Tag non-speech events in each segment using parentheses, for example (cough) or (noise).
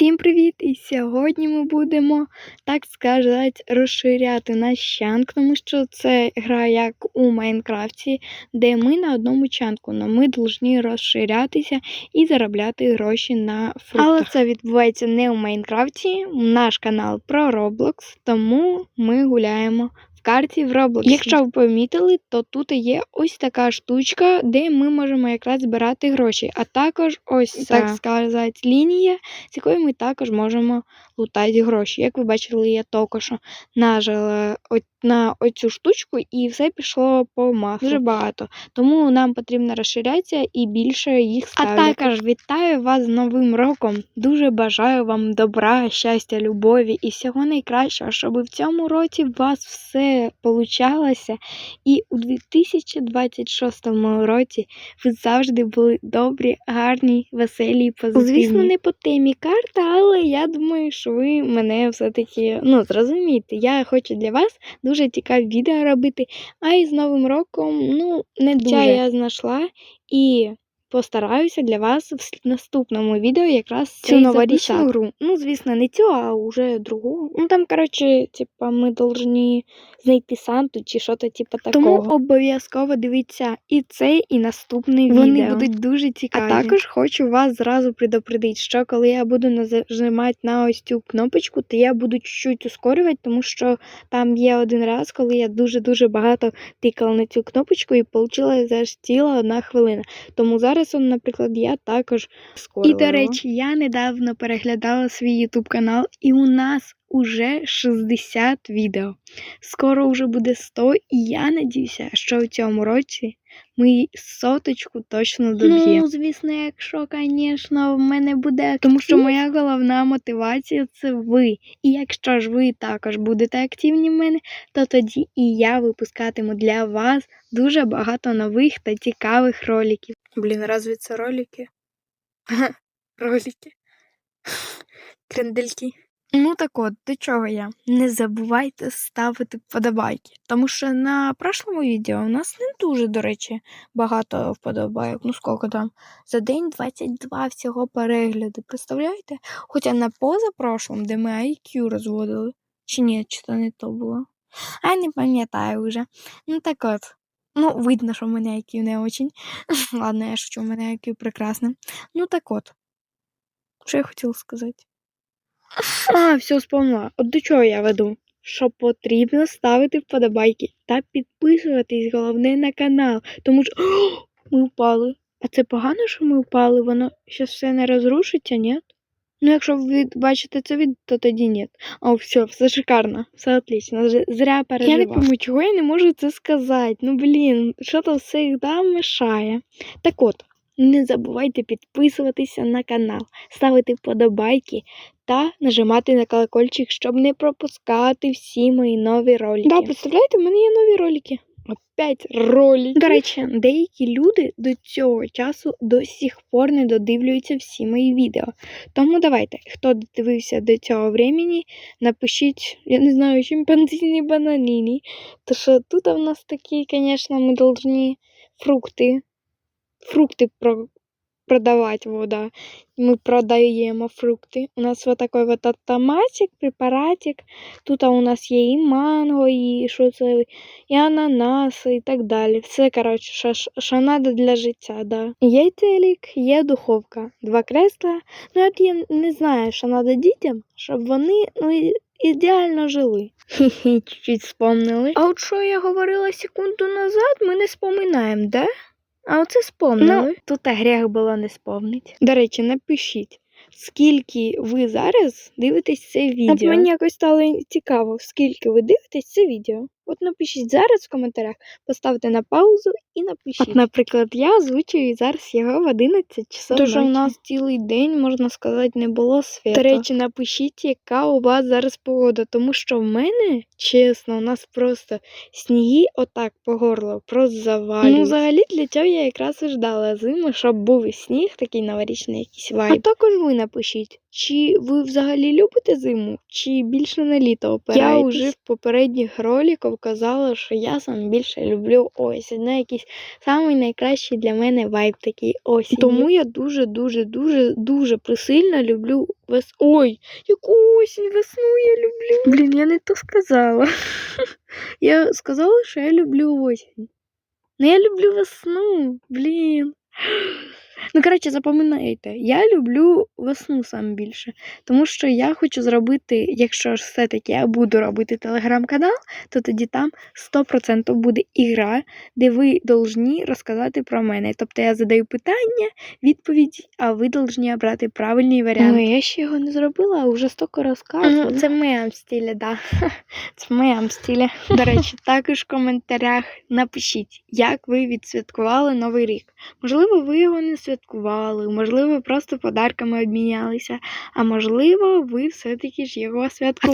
Всім привіт! І сьогодні ми будемо, так сказати, розширяти наш чанк, тому що це гра як у Майнкрафті, де ми на одному чанку, але ми повинні розширятися і заробляти гроші на фруктах. Але це відбувається не у Майнкрафті, наш канал про Roblox, тому ми гуляємо в карті в Roblox. Якщо ви помітили, то тут є ось така штучка, де ми можемо якраз збирати гроші, а також ось, так сказати, лінія, з якої ми також можемо лутати гроші. Як ви бачили, я тільки що нажала на оцю штучку і все пішло по маслу. Дуже багато. Тому нам потрібно розширятися і більше їх ставити. А також вітаю вас з Новим роком. Дуже бажаю вам добра, щастя, любові і всього найкращого, щоб в цьому році у вас все получалося. І у 2026 році ви завжди були добрі, гарні, веселі і позитивні. Звісно, не по темі карта, але я думаю, що ви мене все-таки ну, зрозумієте. Я хочу для вас дуже цікаві відео робити. А і з Новим роком, ну, не дуже. я знайшла і постараюся для вас в наступному відео якраз Цю новорічну гру. Ну, звісно, не цю, а вже другу. Ну там, коротше, типа, ми повинні знайти Санту чи що-то типа такого. Тому обов'язково дивіться і цей, і наступний Вони відео. будуть дуже цікаві. А також хочу вас зразу предупредити, що коли я буду нажимати на ось цю кнопочку, то я буду чуть-чуть ускорювати, тому що там є один раз, коли я дуже-дуже багато тикала на цю кнопочку і вийшла аж ціла одна хвилина. Тому зараз, он, наприклад, я також Скоро. і, до речі, я недавно переглядала свій ютуб канал, і у нас уже 60 відео. Скоро вже буде 100, і я надіюся, що в цьому році ми соточку точно доб'ємо. Ну, звісно, якщо, звісно, в мене буде, тому що моя головна мотивація це ви. І якщо ж ви також будете активні в мене, то тоді і я випускатиму для вас дуже багато нових та цікавих роликів. Блін, разве це ролики? (laughs) ролики. (laughs) Крендельки. Ну так от, до чого я? Не забувайте ставити вподобайки, тому що на прошлому відео у нас не дуже, до речі, багато вподобайок. Ну скільки там? За день 22 всього перегляди. Представляєте? Хоча на позапрошлому, де ми IQ розводили. Чи ні, чи то не то було? А не пам'ятаю вже. Ну так от. Ну, видно, що в мене IQ не очень. (laughs) Ладно, я шучу, у мене IQ прекрасне. Ну так от. Що я хотіла сказати? А, все вспомнила. От до чого я веду? Що потрібно ставити вподобайки та підписуватись, головне, на канал. Тому що О, ми впали. А це погано, що ми впали? Воно зараз все не розрушиться, ні? Ну, якщо ви бачите це відео, то тоді ні. О, все, все шикарно, все отлично. Зря переживав. Я не пойму, чого я не можу це сказати. Ну, блін, що то завжди мешає. Так от, не забувайте підписуватися на канал, ставити вподобайки та нажимати на колокольчик, щоб не пропускати всі мої нові ролики. Да, представляєте, в мене є нові ролики. Опять ролики. До речі, деякі люди до цього часу до сих пор не додивлюються всі мої відео. Тому давайте, хто додивився до цього времени, напишіть, я не знаю, чимпанзіні бананіні. То що тут у нас такі, звісно, ми повинні фрукти. Фрукти про продавать вода. Мы продаємо фрукти. У нас вот такой вот автоматик, препаратик. Тут у нас є і манго, і що це, і ананаси, і так далі. Все, коротше, що, що треба для життя, да. Є телек, є духовка, два кресла. Ну, от я не знаю, що треба дітям, щоб вони ну, ідеально жили. Хі-хі, чуть-чуть вспомнили. А от що я говорила секунду назад, ми не споминаємо, да? А оце сповнили. Ну, тут гріх було не сповнить. До речі, напишіть, скільки ви зараз дивитесь це відео. От мені якось стало цікаво, скільки ви дивитесь це відео. От напишіть зараз в коментарях, поставте на паузу і напишіть. От, наприклад, я озвучую зараз його в 11 часов. Тож у нас цілий день, можна сказати, не було світу. До речі, напишіть, яка у вас зараз погода, тому що в мене, чесно, у нас просто сніги отак по горло, просто завалюють. Ну, взагалі, для цього я якраз і ждала зиму, щоб був і сніг, такий новорічний якийсь вайб. А також ви напишіть, чи ви взагалі любите зиму, чи більше на літо опираєтесь? Я вже в попередніх роликах казала, що я сам більше люблю осінь. Ну, якийсь самий найкращий для мене вайб такий осінь. Тому я дуже, дуже, дуже, дуже присильно люблю вес. Ой, яку осінь, весну я люблю. Блін, я не то сказала. (laughs) Я сказала, що я люблю осінь. Ну, я люблю весну, блін. Ну, коротше, запам'ятайте, я люблю весну саме більше, тому що я хочу зробити, якщо ж все-таки я буду робити телеграм-канал, то тоді там 100% буде ігра, де ви должні розказати про мене. Тобто я задаю питання, відповідь, а ви должні обрати правильний варіант. Ну, я ще його не зробила, а вже стільки розказую. Мгм, Це в моєму стилі, да. (laughs) Це в моєму стилі. До речі, (laughs) також в коментарях напишіть, як ви відсвяткували Новий рік. Можливо, ви його не святкували, можливо, просто подарками обмінялися, а можливо, ви все-таки ж його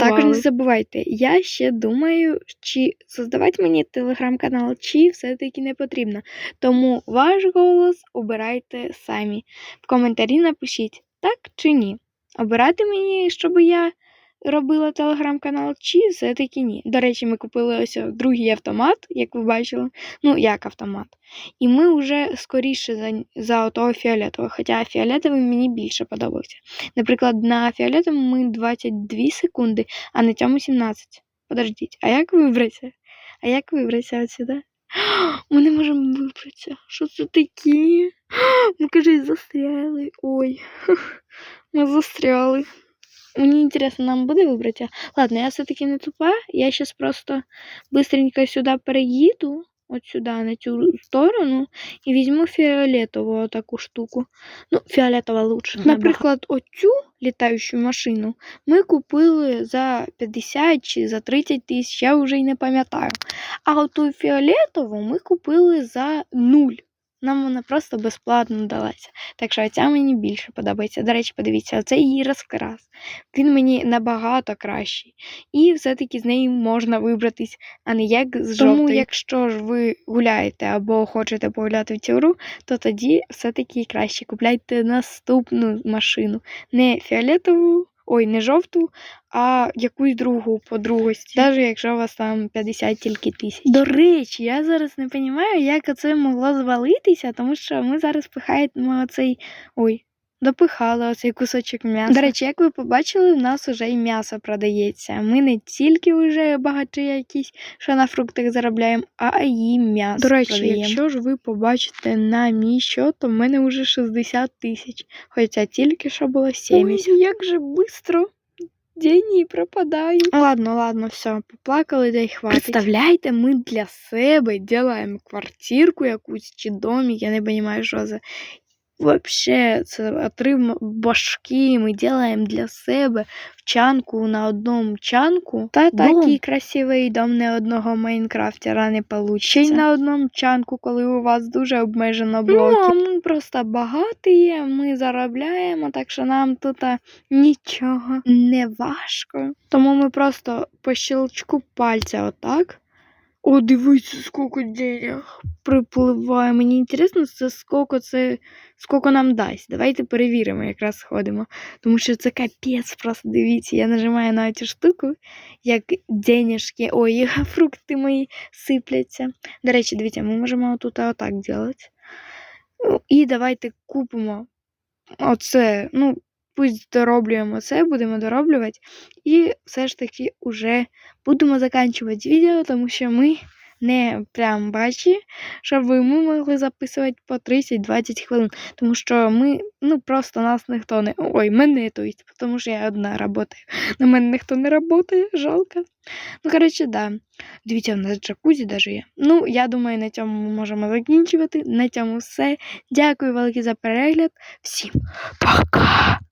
А також не забувайте, я ще думаю, чи создавати мені телеграм-канал, чи все-таки не потрібно. Тому ваш голос обирайте самі. В коментарі напишіть, так чи ні. Обирати мені, щоб я робила телеграм-канал, чи все-таки ні. До речі, ми купили ось другий автомат, як ви бачили. Ну, як автомат. І ми вже скоріше за, за того фіолетового, хоча фіолетовий мені більше подобався. Наприклад, на фіолетовому ми 22 секунди, а на цьому 17. Подождіть, а як вибратися? А як вибратися отсюда? (gasps) Ми не можемо вибратися. Що це таке? (gasps) Ми, кажуть, застряли. Ой, (laughs) ми застряли. Мені інтересно, нам буде вибратися? Ладно, я все-таки не тупа. Я зараз просто быстренько сюди переїду, от сюди, на цю сторону, і візьму фіолетову таку штуку. Ну, фіолетова лучше. Наприклад, оцю літаючу машину ми купили за 50 чи за 30 тисяч, я вже й не пам'ятаю. А оту фіолетову ми купили за нуль. Нам вона просто безплатно далася. Так що ця мені більше подобається. До речі, подивіться, оце її розкрас. Він мені набагато кращий. І все-таки з неї можна вибратись, а не як з Тому, якщо ж ви гуляєте або хочете погуляти в цю гру, то тоді все-таки краще купляйте наступну машину. Не фіолетову, ой, не жовту, а якусь другу по другості. Навіть якщо у вас там 50 тільки тисяч. До речі, я зараз не розумію, як це могло звалитися, тому що ми зараз пихаємо оцей. Ой. Допихали оцей кусочок м'яса. До речі, як ви побачили, в нас вже і м'ясо продається. Ми не тільки вже багачі якісь, що на фруктах заробляємо, а й м'ясо. До речі, продаємо. якщо ж ви побачите на мій счет, то в мене вже 60 тисяч, хоча тільки що було 70. Ой, як же быстро деньги пропадають. Ладно, ладно, все, поплакали, да й хватить. Представляєте, ми для себе робимо квартирку якусь чи домик, я не розумію, що за. Вообще, це отрив башки. Ми робимо для себе в чанку на одному чанку. Та такий красивий дом не одного майнкрафтера не получиться. Ще й на одному чанку, коли у вас дуже обмежено блоків. Ну, а ми просто багаті, ми заробляємо, так що нам тут нічого не важко. Тому ми просто по щелчку пальця отак. О, дивіться, скільки денег припливає. Мені інтересно, це скільки це скільки нам дасть. Давайте перевіримо, якраз сходимо. Тому що це капець, просто дивіться. Я нажимаю на цю штуку, як денежки. Ой, (laughs) фрукти мої сипляться. До речі, дивіться, ми можемо тут отак робити. Ну, І давайте купимо оце. Ну, пусть дороблюємо це, будемо дороблювати. І все ж таки уже будемо закінчувати відео, тому що ми не прям бачі, щоб ми могли записувати по 30-20 хвилин. Тому що ми, ну просто нас ніхто не. Ой, мене то тому що я одна працюю. На мене ніхто не працює, жалко. Ну, коротше, да. Дивіться, в нас джакузі навіть є. Ну, я думаю, на цьому ми можемо закінчувати. На цьому все. Дякую велике за перегляд. Всім пока!